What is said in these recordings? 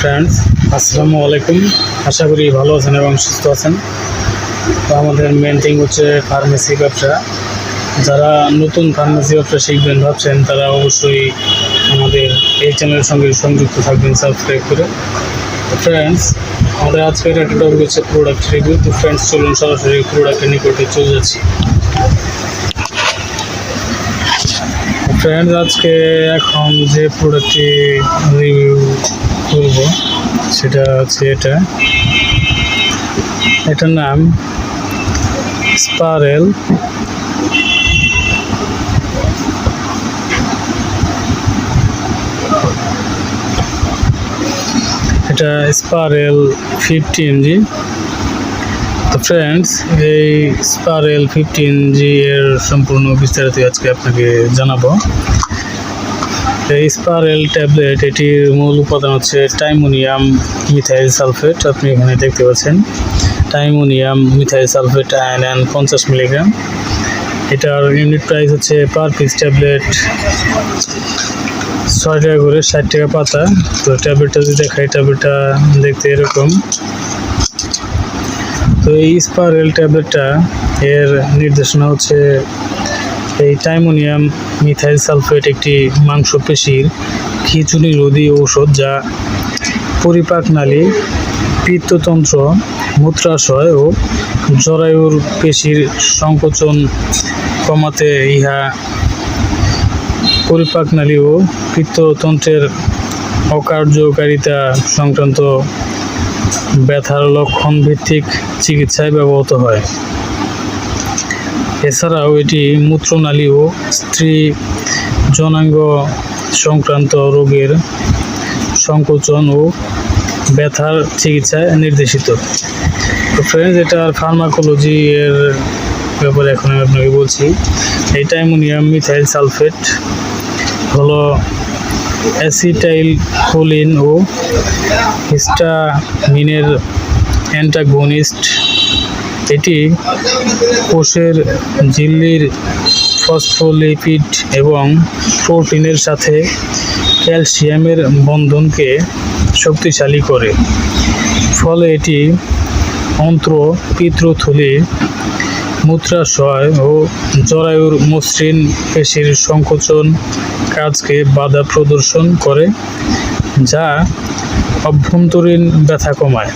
Friends আসসালামু আলাইকুম। আশা করি ভালো আছেন এবং সুস্থ আছেন। তো আমাদের মেন থিং হচ্ছে ফার্মেসি ব্যবসা। যারা নতুন ফার্মেসি ব্যবসা শিখবেন, ভাবছেন, তারা অবশ্যই আমাদের এই চ্যানেলের সঙ্গে সংযুক্ত থাকবেন সাবস্ক্রাইব করে। ফ্রেন্ডস আমাদের আজকের একটা টপিক হচ্ছে প্রোডাক্ট রিভিউ তো ফ্রেন্ডস চলুন সরাসরি প্রোডাক্টের নিকটে চলে যাচ্ছি। ফ্রেন্ডস আজকে এখন যে প্রোডাক্টটি রিভিউ করব। সেটা হচ্ছে এটা। এটার নাম স্পারেল। এটা স্পারেল ফিফটি এমজি। তো ফ্রেন্ডস এই স্পারেল ফিফটিন জি এর সম্পূর্ণ বিস্তারিত আজকে আপনাকে জানাব। স্পারেল ট্যাবলেট এটির মূল উপাদান হচ্ছে টাইমোনিয়াম মিথাইল সালফেট আপনি এখানে দেখতে পাচ্ছেন। Timonium methyl sulphate ion and পঞ্চাশ মিলিগ্রাম এটার ইউনিট প্রাইস হচ্ছে পার পিস ট্যাবলেট ছয় টাকা করে, ষাট টাকা পাতা। তো ট্যাবলেটটা যদি দেখাই ট্যাবলেটটা দেখতে এরকম। তো এই স্পারেল ট্যাবলেটটা এর নির্দেশনা হচ্ছে এই টাইমোনিয়াম মিথাইল সালফেট একটি মাংসপেশির খিচুনি রোধী ঔষধ যা পরিপাক নালী, পিত্ততন্ত্র, মূত্রাশয় ও জরায়ুর পেশির সংকোচন কমাতে ইহা পরিপাক নালী ও পিত্ততন্ত্রের অকার্যকারিতা সংক্রান্ত ব্যথার লক্ষণ ভিত্তিক চিকিৎসায় ব্যবহৃত হয়। এছাড়াও এটি মূত্রনালী ও স্ত্রী জনাঙ্গ সংক্রান্ত রোগের সংকোচন ও ব্যথার চিকিৎসায় নির্দেশিত। তো ফ্রেন্ডস এটার ফার্মাকোলজি এর ব্যাপারে এখন আমি আপনাকে বলছি। এই টাইমোনিয়াম মিথাইল সালফেট, হলো অ্যাসিটাইল কোলিন ও হিস্টামিনের অ্যান্টাগনিস্ট এটি কোষের ঝিল্লির ফসফোলিপিড এবং প্রোটিনের সাথে ক্যালসিয়ামের বন্ধনকে শক্তিশালী করে। ফলে এটি অন্ত্র, পিত্রথলি, মূত্রাশয় ও জরায়ুর মসৃণ পেশির সংকোচন কাজকে বাধা প্রদর্শন করে, যা অভ্যন্তরীণ ব্যথা কমায়।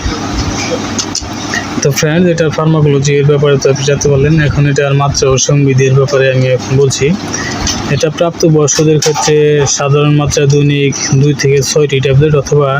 তো ফ্রেন্ড এটা ফার্মাকোলজি এর ব্যাপারে তো আপনি জানতে পারলেন। এখন এটার মাত্রা ও সংবিধির ব্যাপারে আমি এখন বলছি। এটা প্রাপ্ত বয়স্কদের ক্ষেত্রে সাধারণ মাত্রা দৈনিক দুই থেকে ছয়টি ট্যাবলেট অথবা